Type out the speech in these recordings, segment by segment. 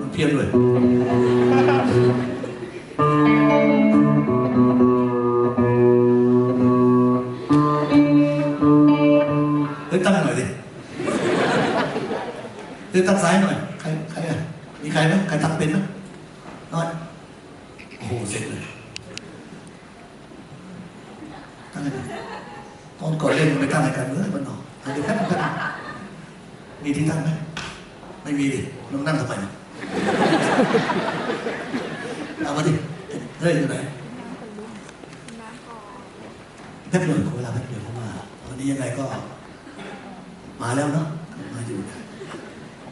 มันเพี้ยนเลยเฮ้ยตั้งหน่อยดิเฮ้ยตั้งซ้ายหน่อย ใครใครอะมีใครไหมใครตั้งเป็นไหมน้อยโอ้โหเสร็จเลยตั้งให้ดิตอนก่อนเล่นมันไปตั้งอะไรกันเมื่อมันหนอกอันนี้แค่มันก็มีที่ตั้งไหม ไม่มีดิลงนั่งทำไมเอามาดิเฮ้ยอยู่ไหนแป๊บเดียวขอเวลาแป๊บเดียวเพราะว่าวันนี้ยังไงก็ มาแล้วเนาะมาอยู่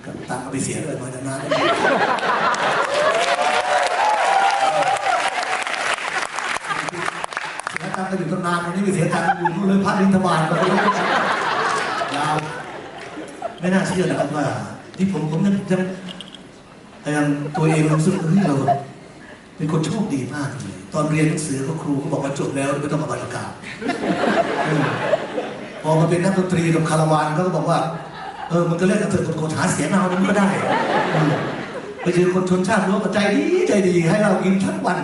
กับตังค์เอาไปเสียเลยมาจานานเสียตังค์ก็อยู่ตั้งนานวันนี้ไปเสียตังค์อยู่นู่นเลยพัดลินทบาทก็ไม่รู้ยาวไม่น่าเชื่อนะครับว่า ที่ผมผมยังยังยังตัวเองรู้สึกว่าเฮ้ยเราเป็นคนโชคดีมากเลยตอนเรียนหนังสือก็ครูก็บอกว่าจบแล้วไม่ต้องมาบรรยากาศพอมาเป็นนักดนตรีกับคาราวานเขาก็บอกว่า เออมันก็เล่นกันเถอะคนหาเสียงเอามันก็ได้ไปเจอคนชนชาติรั้วใจดีใจดี ให้เรากินทั้งวัน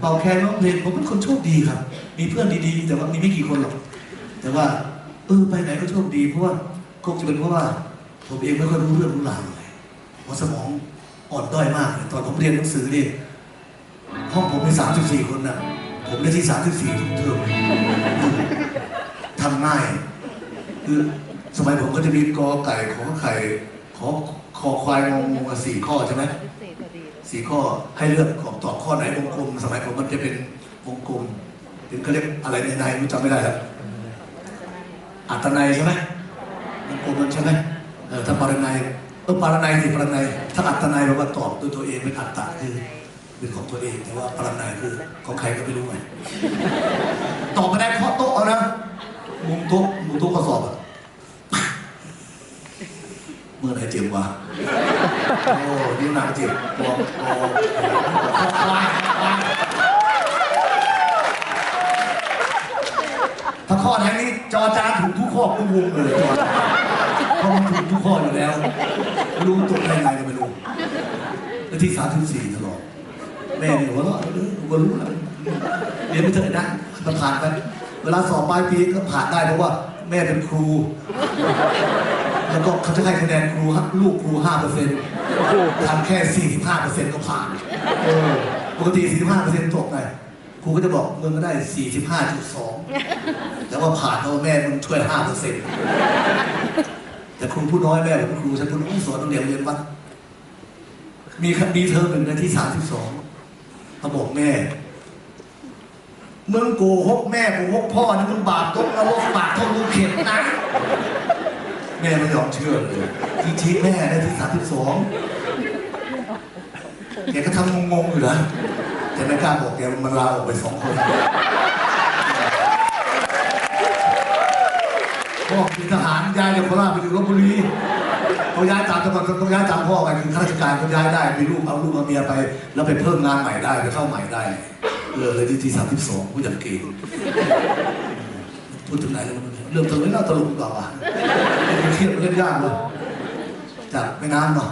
เป่าแคนร้องเพลงผมเป็นคนโชคดีครับ มีเพื่อนดีๆ แต่ว่ามีไม่กี่คนหรอกแต่ว่า เออไปไหนก็โชคดีเพราะว่าคงจะเป็นเพราะว่า ผมเองไม่ค่อยรู้เรื่องรู้ราวอะไรหัวสมองอ่อนด้อยมากเลยตอนผมเรียนหนังสือนี่ห้องผมมีสามสิบสี่คนน่ะผมได้ที่สามสิบสี่ทุกเทอมทำง่ายคือสมัยผมก็จะมีกอไก่ขอไข่ขอคอควายงองูอะสี่ข้อใช่ไหมสี่ข้อให้เลือกของตอบข้อไหนวงกลม สมัยผมมันจะเป็นวงกลม ถึงเขาเรียกอะไรในในรู้จำไม่ได้แล้วอัตนัยใช่ไหมวงกลมมันใช่ไหม เออถ้าปารนัยเออปารนัยสิปารนัยถ้าอัตนัยแปลว่าตอบด้วยตัวเองเป็นอัตตะคือเป็นของตัวเอง แต่ว่าปารนัยคือของใครก็ไม่รู้ไงตอบไม่ได้เคาะโต๊ะเอานะมุมโต๊ะมุมโต๊ะข้อสอบอะเมื่อไรเจ็บวะโอ้นิ้วหนักเจ็บบอกโอ้ยควายถ้าข้อไหนนี้จอจานถูกทุกข้อกูงงเลยจอ เพราะมันถูกทุกข้ออยู่แล้ว รู้ตกได้ไงไม่รู้แล้วที่สามถึงสี่ตลอดแม่เนี่ยหัวเราะเออกูก็รู้แล้วเรียนไม่เถอะนะมันผ่านไปเวลาสอบปลายปีก็ผ่านได้เพราะว่า แม่เป็นครู แล้วก็เขาจะให้คะแนนครูครับลูกครูห้าเปอร์เซ็นต์ทำแค่สี่สิบห้าเปอร์เซ็นต์ก็ผ่านปกติสี่สิบห้าเปอร์เซ็นต์ตกไงครูก็จะบอกมึงก็ได้สี่สิบห้าจุดสองแต่ว่าผ่านเพราะแม่มึงช่วยห้าเปอร์เซ็นต์ แต่ครูผู้น้อยแม่เป็นครูฉันพูดว่าสอนต้องเรียนเรียนวัดมีคดีเทอมหนึ่งในที่สามสิบสองเขาบอกแม่มึงโกหกแม่โกหกพ่อนะมึงบาปตกนรกบาปเท่าลูกเข็ดนะแม่ไม่ยอมเชื่อเลยจริงๆแม่ได้ที่สามสิบสองแกก็ทำงงๆอยู่นะแต่ไม่กล้าบอกแกมันลาออกไปสองคน พ่อเป็นทหารย้ายจากโคราชไปอยู่ลบบุรีเขาย้ายตามจังหวัดเขาย้ายตามพ่อไปคือข้าราชการเขาย้ายได้มีลูกเอาลูกเอาเมียไป แล้วไปเพิ่มงานใหม่ได้ไปเข้าใหม่ได้เออเลยที่ที่สามสิบสองผู้จัดเก่งพูดถึงไหนแล้วเรื่องตลกไม่น่าตลกหรอเปล่าวะเล่นเครียดเล่นยากเลยจากแม่น้ำเนาะ